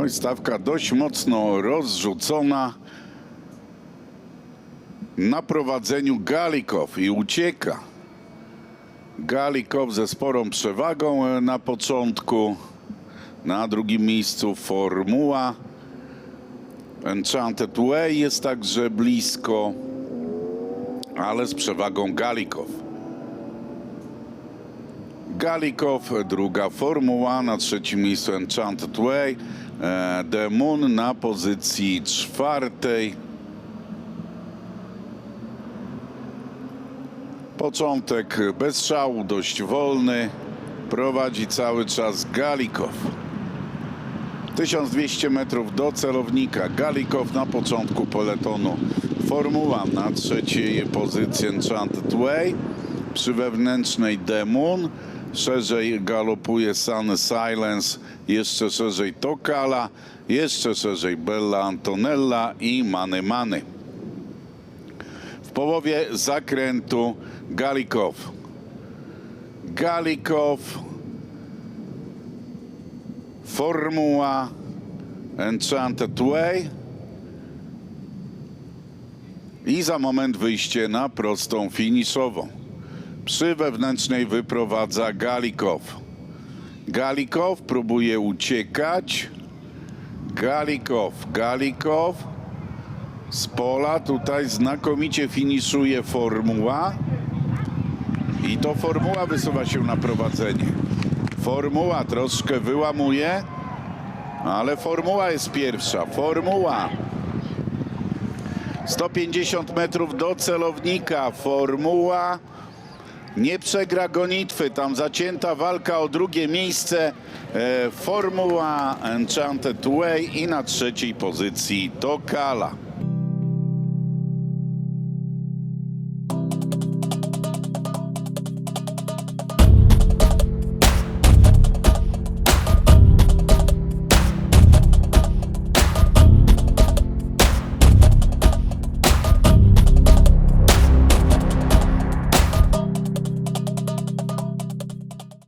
Oj, stawka dość mocno rozrzucona. Na prowadzeniu Galikow i ucieka. Galikow ze sporą przewagą e, na początku. Na drugim miejscu Formuła. Enchanted Way jest także blisko, ale z przewagą Galikow. Galikow, druga Formuła, na trzecim miejscu Enchanted Way, The Moon na pozycji czwartej. Początek bez szału, dość wolny, prowadzi cały czas Galikow. 1200 metrów do celownika. Galikow na początku peletonu. Formuła na trzeciej pozycji Enchanted Way. Przy wewnętrznej Demon. Szerzej galopuje Sun Silence. Jeszcze szerzej Tokala. Jeszcze szerzej Bella Antonella i Many Many. W połowie zakrętu Galikow. Galikow Formuła Enchanted Way i za moment wyjście na prostą finiszową. Przy wewnętrznej wyprowadza Galikow. Galikow próbuje uciekać. Galikow, Galikow. Z pola tutaj znakomicie finiszuje Formuła. I to Formuła wysuwa się na prowadzenie. Formuła troszkę wyłamuje, ale Formuła jest pierwsza. Formuła. 150 metrów do celownika. Formuła nie przegra gonitwy. Tam zacięta walka o drugie miejsce. E, Formuła Enchanted Way i na trzeciej pozycji Tokala.